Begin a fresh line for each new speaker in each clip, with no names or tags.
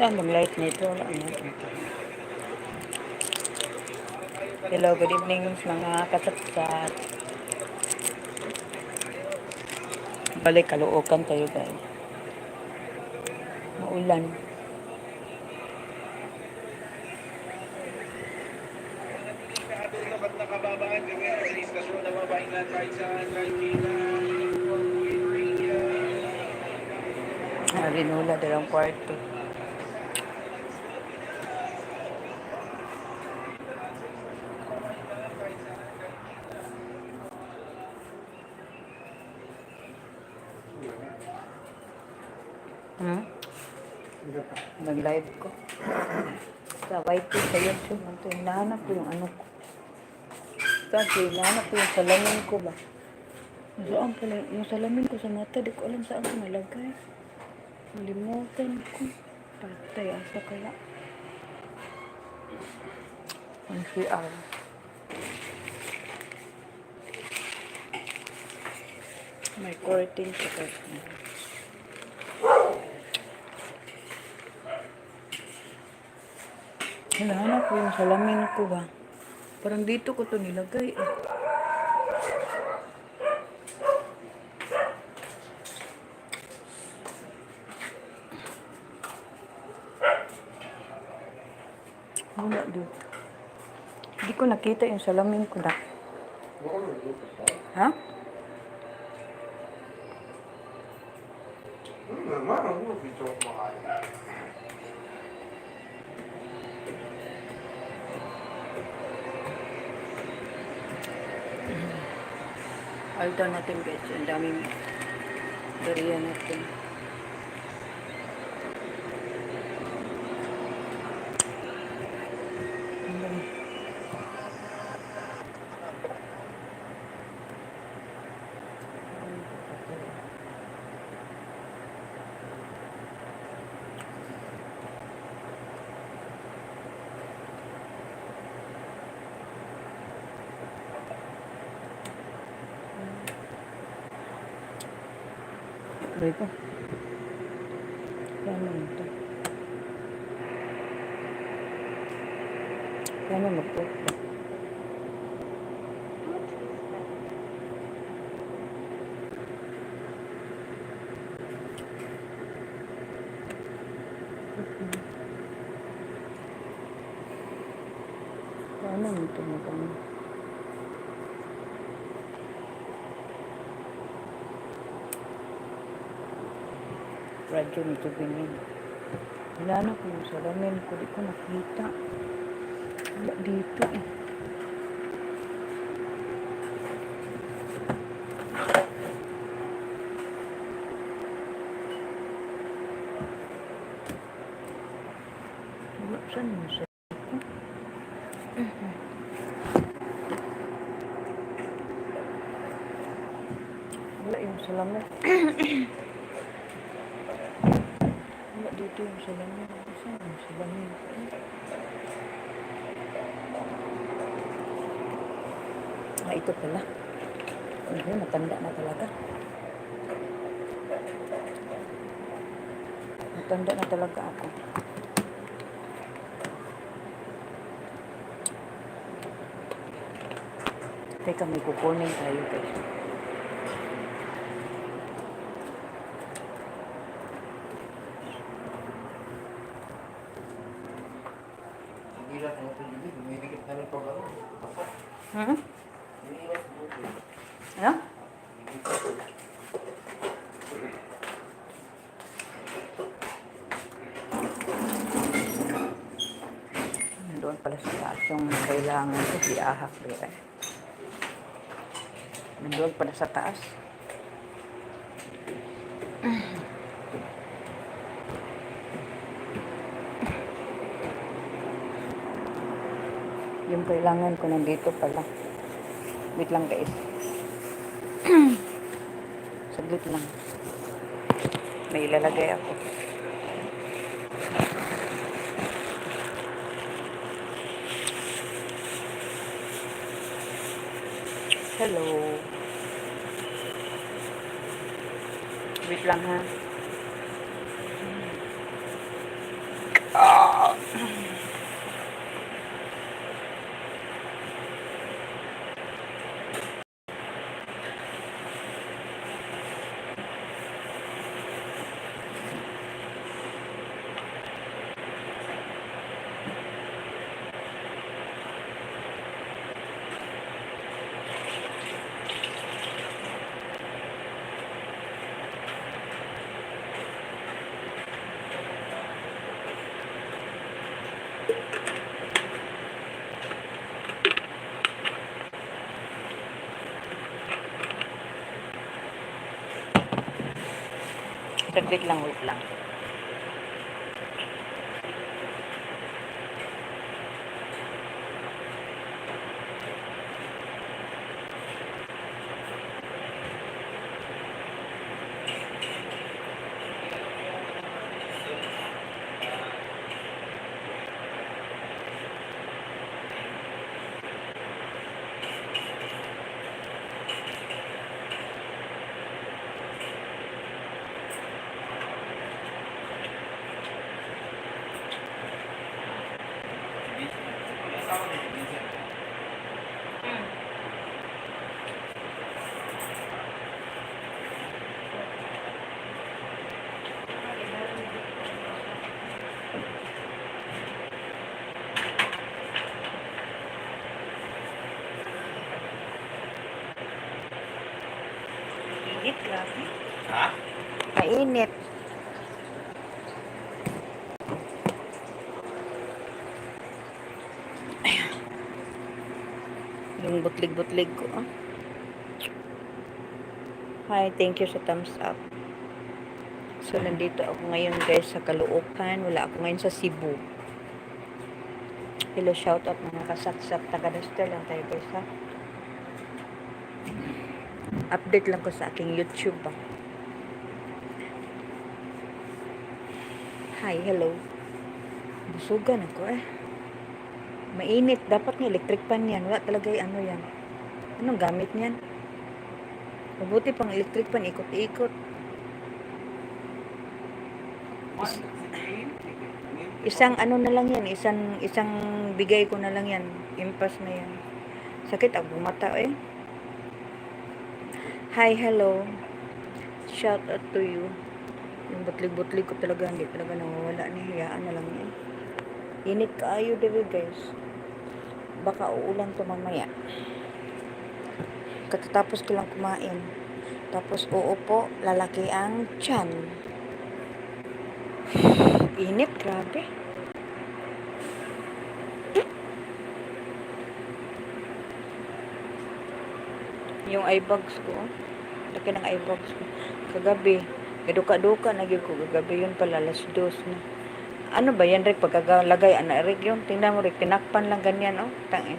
Bang light nito? Hello, good evening mga katsat-tsat. Balik kaluokan tayo guys. Maulan.
Nakababaan kami sa istasyon na mabahingan kahit saan, kahit kita.
Rinula dalang kwarto. Hmm? Nag-live ko. YT sa YouTube. Ito, hinahanap ko yung ano ko. Sabi, hinahanap ko yung salamin ko ba? Saan pala, yung salamin ko sa mata, di ko alam saan ko nalagay. Nalimutan ko. Patay, asa kaya? Ang CR. May curtain sa curtain. Hinahanap ko yung salamin ko ba? Parang dito ko to nilagay eh. Wala dito. Hindi ko nakita yung salamin ko na. Ha? Alta natin guys. Ang daming durian natin. Ang dami. Aray ko. Kaya naman ito. Kaya naman magpo. Radyo nito ganyan. Hinanap ko yung salamin ko, di ko nakita. Wala dito eh. Wala, saan yung sa... Wala. Dito yung salamin. Saan yung salamin? Ah, ito pala. Ano, matanda na talaga. Matanda na talaga ako. Teka, may kukunin tayo guys. Hmm? Ano? Doon pala sa taas yung kailangan ko, iahak dire. Nandun pala sa taas. Yung kailangan ko nandito pala. Wait lang guys. Saglit lang. May ilalagay ako. Hello. Wait lang ha. Saglit lang, wait lang. Init, grabe.
Ha?
Mainit. Ayan. Yung butlig-butlig ko. ah. Hi, thank you sa thumbs up. So, nandito ako ngayon guys sa Caloocan. Wala ako ngayon sa Cebu. Hello, shout out mga kasaksak. Taga-Dastar lang tayo guys ha. Update lang ko sa aking YouTube ah. Hi, hello. Busugan ako eh. Mainit. Dapat nga electric pan yan. Wala talaga yung ano yan. Anong gamit niyan? Mabuti pang electric pan. Ikot-ikot. Isang ano na lang yan. Isang, isang bigay ko na lang yan. Impas na yan. Sakit ako mata eh. Hi, hello. Shout out to you. Yung butlig-butlig ko talaga, hindi talaga nawawala ni Hayaan na lang yan. Init kaayo dito guys. Baka uulan to mamaya. Katatapos ko lang kumain. Tapos uupo, lalaki ang tiyan. Init, grabe. Yung eye bags ko. Laki ng eye bags ko. Kagabi, Kaduka-duka na ko kagabi yun pala alas dos na. Ano ba yan Rick pagkagalagay ana Rick yun tingnan mo Rick tinakpan lang ganyan oh tangin.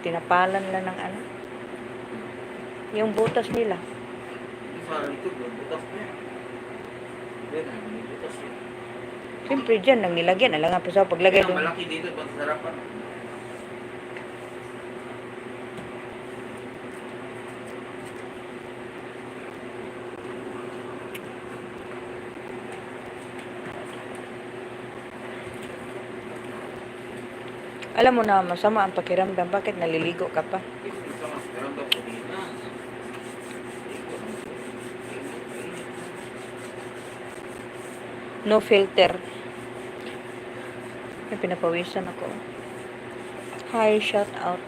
Tinapalan lang ng ano. Yung butas nila. Siyempre dyan nang nilagyan alam nga pa sa paglagay doon.
malaki dito, pag sa
Alam mo na masama ang pakiramdam bakit naliligo ka pa? No filter. May pinapawisan ako. Hi, shout out.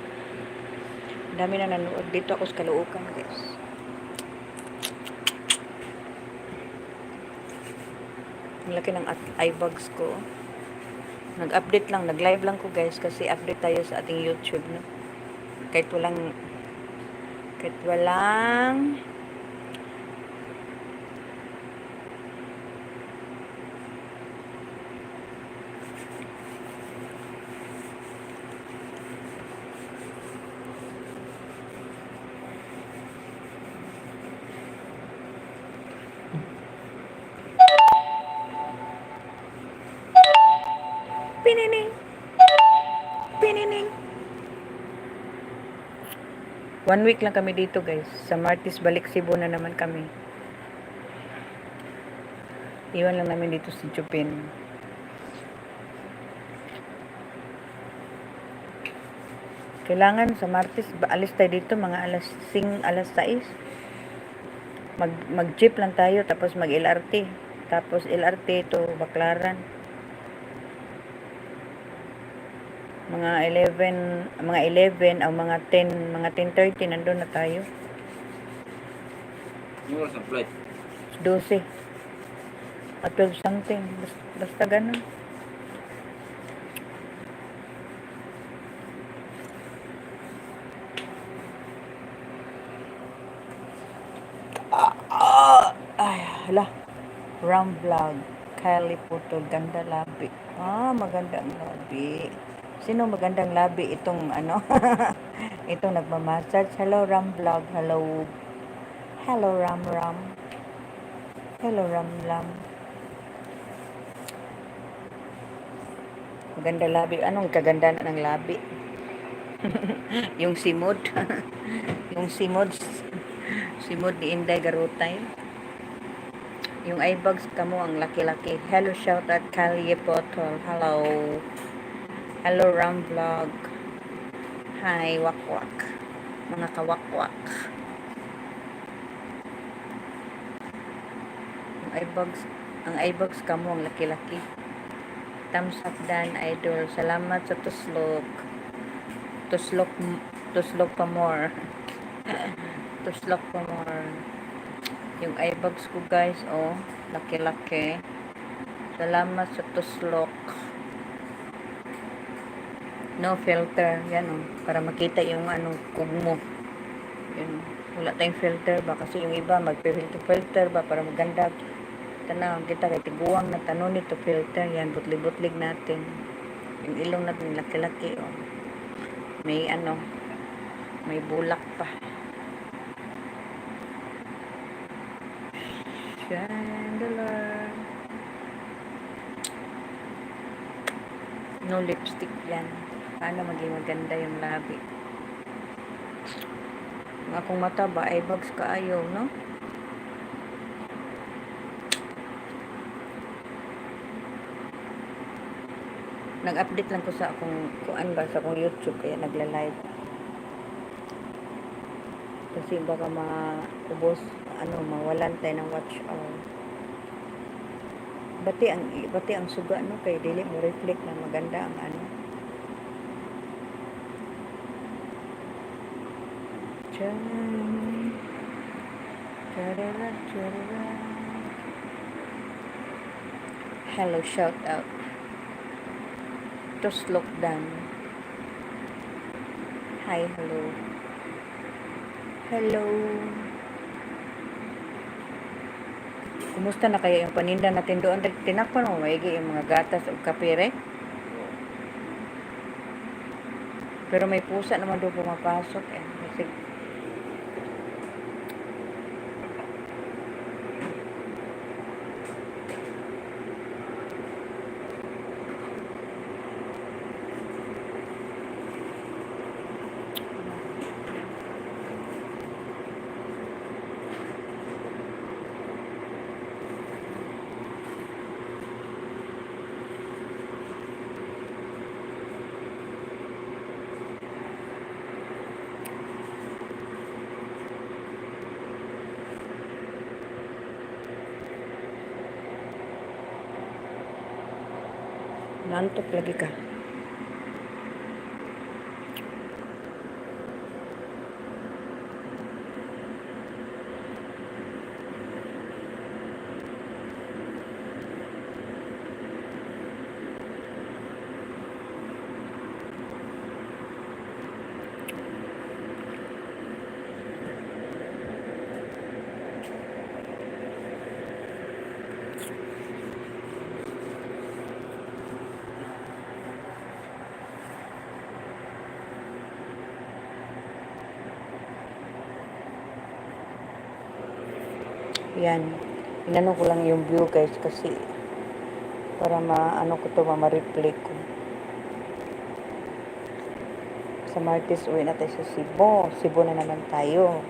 Dami na nanood. Dito ako sa Caloocan, guys. Ang laki ng eye bags ko. Nag-update lang, nag-live lang ko guys kasi update tayo sa ating YouTube, no? Kahit walang kahit walang Pinining. Pinining. One week lang kami dito guys. Sa Martis, balik Cebu na naman kami. Iwan lang namin dito si Chupin. Kailangan sa Martis, alis tayo dito mga alas 5, alas 6. Mag, mag jeep lang tayo tapos mag LRT. Tapos LRT to Baklaran. Mga 11, mga 11 o mga 10, mga 10.30 nandun na tayo.
Yung oras ng flight.
12. At 12 something. Basta, basta ganun. Ay, hala. Ram vlog. Kylie Puto, ganda labi. Ah, magandang labi. Sino magandang labi? Itong ano? Itong nagmamassage. Hello, Ram vlog. Hello. Hello, Ram Ram. Hello, Ram Ram. Maganda labi. Anong kaganda ng labi? yung simod. yung simod. Simod ni Inday Garutay. Yung eyebags kamo ang laki-laki. Hello, shout out Kalye Potol. Hello. Hello, Ram Vlog. Hi, wakwak. Mga kawakwak. Ang eyebags, ang eyebags kamo ang laki-laki. Thumbs up dan, idol. Salamat sa. Tuslok, m- tuslok pa more. tuslok pa more. Yung eyebags ko guys, oh. Laki-laki. Salamat sa tuslok. No filter. Yan oh. Para makita yung ano, kugmo. Yun. Wala tayong filter ba? Kasi yung iba mag-filter filter ba para maganda. Tanaw, kita kay tiguang na tanong nito filter. Yan, butlig-butlig natin. Yung ilong natin laki-laki oh. May ano, may bulak pa. Chandelier. No lipstick yan. Paano maging maganda yung labi? Ang akong mata ba ay bags ka ayaw, no? Nag-update lang ko sa akong kuan ba sa akong YouTube kaya nagla-live. Kasi baka maubos ano mawalan tayo ng watch hour. Bati ang bati ang suga no kay dili mo reflect na maganda ang ano. Chan. Charara, charara. Hello, shout out. Tuslok Dan. Hi, hello. Hello. Kumusta na kaya yung paninda natin doon? Tinakpan mo maigi yung mga gatas o kapire? Pero may pusa naman doon pumapasok eh. Manto Plática. Yan. Inano ko lang yung view guys kasi para ma-ano ko to ma-replay ko. Sa Martes uwi na tayo sa Cebu. Cebu na naman tayo.